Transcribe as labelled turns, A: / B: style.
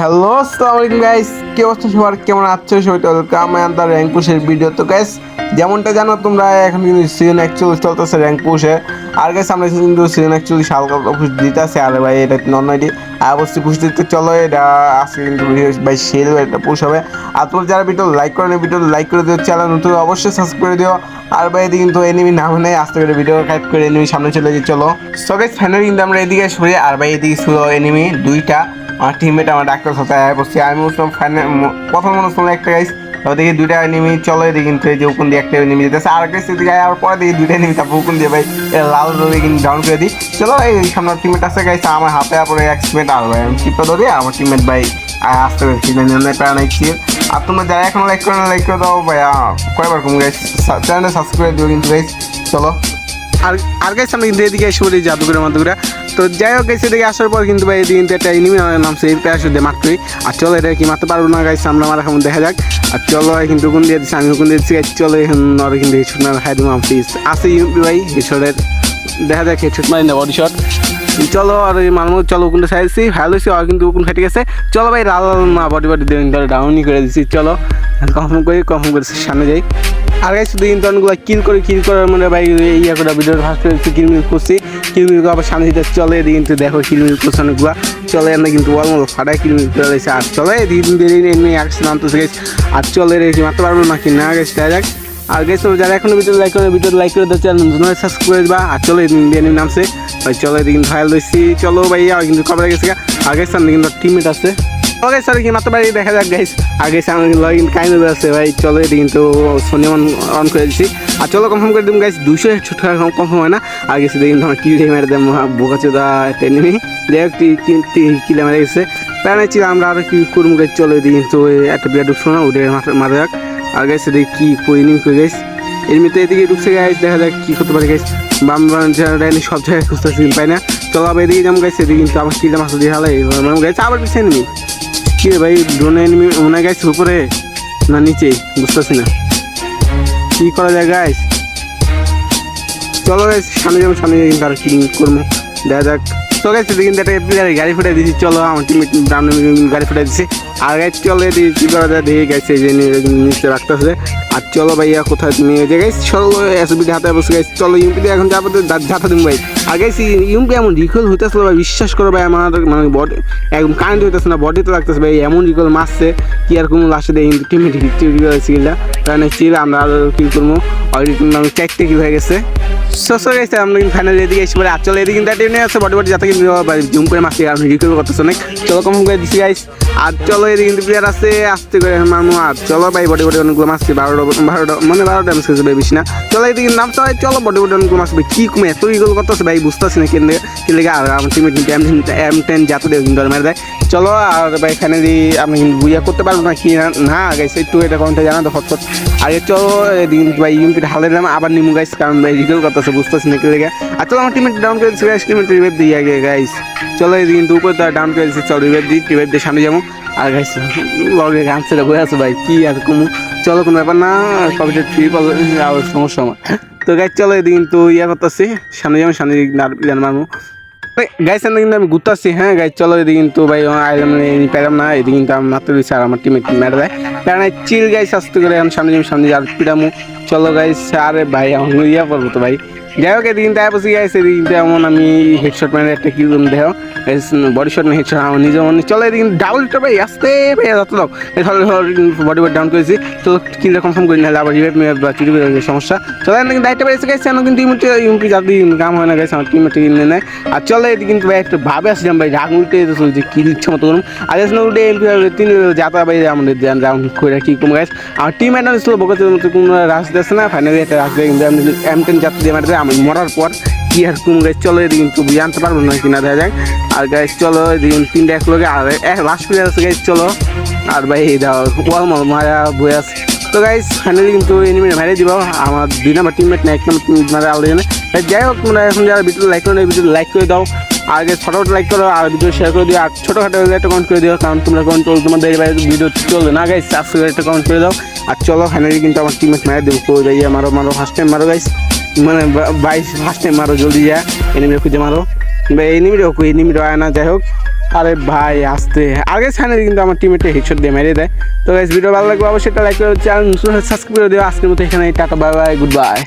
A: Hello, আসসালামু আলাইকুম guys কি অবস্থা সবার? কেমন আছো সবাই? ওয়েলকাম অ্যান্ড দ্য র্যাঙ্ক পুশের ভিডিও তো গাইস যেমনটা জানো তোমরা, এখন কিন্তু সিজন একচল্লিশ চলতেছে র্যাঙ্ক পুশে আর গাইস আমরা কিন্তু সিজন একচল্লিশ হালকা পুশ দিতে আছে আর, ভাই, এটা নন নয়টি আর, অবশ্যই পুশ দিতে চলো, এটা আজকে কিন্তু ভাই সেল একটা পুশ হবে। আর, তোমরা যারা ভিডিও লাইক করেন ভিডিও লাইক করে দিও চ্যানেল নতুন, অবশ্যই সাবস্ক্রাইব করে দিও। আর, ভাই, এদিকে কিন্তু এনিমি নাম নেই, আস্তে করে ভিডিও কাট করে এনিমি সামনে চলে যাই, চলো। সো গাইস ফাইনালি কিন্তু আমরা এদিকে সরে, আর, ভাই, এদিকে ছিল এনিমি দুইটা। আমার টিমমেট আমার ডাক্তার সাথে বসছে আমি বুঝলাম ফাইনাল প্রথম মনে একটা গাইস দেখি দুইটা নেমে চলে দেখি কিন্তু এই যে উকুন দিয়ে একটা নেমে যেতেছে। আর একটা দিকে আর পরে দেখি দুইটা নেমে তারপর উকুন দিয়ে ভাই লাল রবি কিন্তু ডাউন করে দিই। চলো, এই সামনে টিমমেট আছে গাইছে আমার হাতে পরে এক্সমেট আর ভাই, আমি টিপটা ধরি, আমার টিমমেট ভাই আসতে পারছি প্যারা নাইছি আর তোমরা যারা এখন লাইক করে লাইক করে দাও ভাই কয়বার কম গাইস চ্যানেলটা সাবস্ক্রাইব দিও কিন্তু গাইস চলো আর আর গাইছে আমি কিন্তু এদিকে এসে বলি জাদুঘরের মাদুঘরে তো যাই হোক গাইছে এদিকে আসার পর কিন্তু ভাই এদিকে একটা এনিমি নামছে, এই প্রায় দিয়ে মাত্রই। আর চলো, এটা কি মারতে পারব না গাইছে আমরা মারা এখন দেখা যাক। আর চলো কিন্তু কোন দিয়ে দিচ্ছি আমি কোন দিয়ে দিচ্ছি চলো, এখন নরে কিন্তু হেডশট মারা খাই দেবো প্লিজ আছে ইউপি ভাই হেডশটের দেখা যাক হেডশট মারি না বডি শট চলো আর এই মানব চলো ওখানে সাইছি ভালো হয়েছে আর কিন্তু ওখানে ফেটে গেছে। চলো ভাই, লাল লাল না বডি বডি দিয়ে ডাউনই করে দিচ্ছি চলো। কনফার্ম করি কনফার্ম করে সামনে যাই। আর গাইছে শুধু কিন্তু অনেকগুলো কিল করে কিল করে মানে ভাই ইয়া করে ভিডিও ফার্স্ট করেছি। কিলমিল করছি কিলমিল আবার সামনে দিতে চলে, এদিকে কিন্তু দেখো কিলমিল করছে অনেকগুলো। চলে এনে কিন্তু অলমল ফাটায় কিলমিল করে রয়েছে আর চলে এদিকে কিন্তু এমনি একশো নামতেছে গেছে আর চলে রে কি মারতে পারব নাকি? না গেছে দেখা যাক। আর গেছে যারা এখনও ভিডিও লাইক করে ভিডিও লাইক করে দিচ্ছে নতুন সাবস্ক্রাইব করে দিবা আর চলো এদিন এমনি নামছে। ভাই, চলো এদিকে কিন্তু ভাইরাল হয়েছি চলো ভাইয়া কিন্তু কবে গেছে আর গেছে সামনে কিন্তু টিমমেট আছে। ওকে স্যার কি মাত্র বাড়ি দেখা যাক গাইস আগে সামনে লগ ইন কাইন্ড আছে ভাই। চলো এদিকে কিন্তু সোনি অন করে দিচ্ছি আর চলো কনফার্ম করে দিম গাইস দুশো একশো টাকা কনফার্ম হয় না। আগে সে দেখি আমার কিলে মেরে দেম বোকা চোদা টেনিমি যাই হোক কিলে মেরে গেছে। প্যানে ছিল আমরা আরও কি করব চলো এদিকে কিন্তু ওই একটা বিয়ার ঢুকছো না ওদের মারা যাক। আর গাইছে দেখি কি কই নিম কই গাইস। এমনিতে এদিকে ঢুকছে গাইস, দেখা যাক কি করতে পারে গাইস। বাম বাম জায়গায় সব জায়গায় খুঁজতেছি পাই না। চলো আবার এদিকে যেমন গাইছে এদিকে কিন্তু আমার কিলটা মাছ দিয়ে হালাই গাইছে আবার পিছিয়ে নিবি কি রে ভাই ড্রোনে এনিমি মনে হয় গাইছে উপরে না নিচে? বুঝতেছি না। কি করা যায় গাইস? চলো গাইস, সামনে যাব, সামনে কিন্তু আর কি করব। দেখা যাক। তো গাইছে কিন্তু একটা গাড়ি ফুটাই দিচ্ছি চলো, আমার টিম গাড়ি ফুটাই দিচ্ছি আর গাইস চলো কি করা যায় দেখে গাইছে যে নিচে রাখতেছে। আর চলো ভাইয়া, কোথায় নিয়ে যে গাইস চলো এসবিটি হাতে বসে গাইস চলো ইউপিতে এখন যাব যাতা দিন ভাই। আর গাইস ইউপি এমন রিকল হইতেছিল ভাই, বিশ্বাস করো ভাই, আমার মানে বডি একদম কারেন্ট হইতেছে না বডিতে লাগতেছে ভাই, এমন রিকল মারছে কি আর কোনো লাস্টে দেয় কিন্তু টিমে স্কিলটা কারণ চিল আমরা আরও কিল করব। অলরেডি আমি চারটে কিল হয়ে গেছে। সো গেছে আমরা কিন্তু ফাইনাল এদিকে এসে পরে আর চলো এদিকে কিন্তু আছে বডি বডি যাতে কিন্তু জুম করে মারছি আর রিকল করতেছে অনেক। চলো কম করে দিচ্ছি গাইস আর চলো এদিকে প্লেয়ার আছে, আস্তে করে মারমু আর চলো ভাই বডি বডি অনেকগুলো মারছি বারোটা বারোটা মানে বারোটা ড্যামেজ করেছে ভাই বেশি না। চলো এদিকে নাম চলে চলো বডি বডি অনেকগুলো মারছি কি কমে এত ইগল করতেছে ভাই, বুঝতেছি না কেন কি আর আমার টিমে কিন্তু এম এম টেন যাতে দেয় কিন্তু মেরে দেয়। চলো আর ভাই, এখানে দিয়ে আমি কিন্তু বুঝা করতে পারব না, কি না গাইছে একটু এটা কোনটা জানা তো হটফট আগে চলো এদিকে ভাই ইউপিটা হালে দিলাম আবার নিমু গাইস কারণ ভাই রিগল করতেছে, বুঝতেছি না কি লেগে আর চলো, আমার টিমে ডাউন করে দিচ্ছি গাইস টিমে রিভেভ দিই আগে গাইস চলো এদিকে কিন্তু উপরে ডাউন করে দিচ্ছি চলো রিভেভ দিই রিভেভ দিয়ে সামনে যাব। আর গাইস লগে গান ছেড়ে বয়ে আছে ভাই, কি আর কমু? চলো কোনো ব্যাপার না কবিটা ফ্রি পাবো আর সমস্যা আমার তো গাইস, চলো এদিকে কিন্তু ইয়া করতেছি, সামনে যাব, সামনে প্ল্যান মারবো গাইস কিন্তু আমি ঘুরতেছি হ্যাঁ গাইস, চলো এদিকে কিন্তু ভাই আইলাম পেলাম না এদিকে কিন্তু আমার মাত্র দিচ্ছে আর আমার টিমে মেরে দেয় কারণ চিল গাইস, আস্তে করে এখন সামনে যাব সামনে যাব পিটামু চলো গাইস, আরে ভাই আমার ইয়া পড়ব তো ভাই। যাই হোক এদিকে তাই বসে গাইছে এদিকে কিন্তু এমন আমি হেডশট মানে একটা কি দেহ বডি শট না হেডশট আমার নিজে মনে চলো এদিকে ডাবল টা ভাই আসতে ভাই যত দাও বডি ওয়েট ডাউন করেছি, তো কিনলে কনফার্ম করি নাহলে আবার মেয়ে বা চুরি সমস্যা। চলো এদিকে দায়িত্ব পেয়েছে গেছে এখন কিন্তু ইমুটি ইমুটি যাতে কাম হয় না গেছে আমার টিমে টিম নেয়। আর চলো, এদিকে কিন্তু ভাই, একটা ভাবে আসছিলাম ভাই, রাগ উল্টে যে কি ইচ্ছা মতো করুন আর এসে উল্টে তিন যাতা ভাই, আমাদের রাউন্ড করে কি কম গেছে আমার টিম একটা ছিল বকতে কোনো রাস্তা আছে না ফাইনালি একটা রাস্তা কিন্তু এম টেন যাত্রা দিয়ে মারতে আমি মরার পর কি আর কোন গাছ চলো এদিকে কিন্তু জানতে পারব না কিনা দেখা যাক। আর গাছ চলো এদিকে তিনটা এক লগে আর এক লাস্ট প্লেয়ার আছে গাছ চলো। আর ভাই, এই দাও ওয়াল মারা বই আছে। তো গাইস ফাইনালি কিন্তু এনিমিট মেরে দিব। আমার দুই নম্বর টিমমেট না, এক নম্বর টিমমেট মারে আলাদা যাই হোক, তোমরা এখন যারা ভিডিও লাইক করে ভিডিও লাইক করে দাও। আগে ফটোফট লাইক করো, আর ভিডিও শেয়ার করে দিও। আর ছোটোখাটো একটা কমেন্ট করে দিও, কারণ তোমরা কমেন্ট করো তোমাদের ভিডিও চলবে না গাইস সাবস্ক্রাইব একটা কমেন্ট করে দাও। আর চলো ফাইনালি কিন্তু আমার টিমমেট মেরে দেবো। কই যাইয়া মারো মারো ফার্স্ট টাইম মারো গাইস মানে বাইশ ফার্স্ট টাইম মারো জলদি যা এনিমি খুঁজে মারো। বা এনিমি রকু এনিমি রয় না, যাই হোক। আরে ভাই, আসতে। আগে সাইনে কিন্তু আমার টিমেটে হেডশট দিয়ে মেরে দেয়। তো গাইস ভিডিও ভালো লাগবে অবশ্যই একটা লাইক করে চ্যানেল সাবস্ক্রাইব করে দিও। আজকের মতো এখানে tata bye bye good bye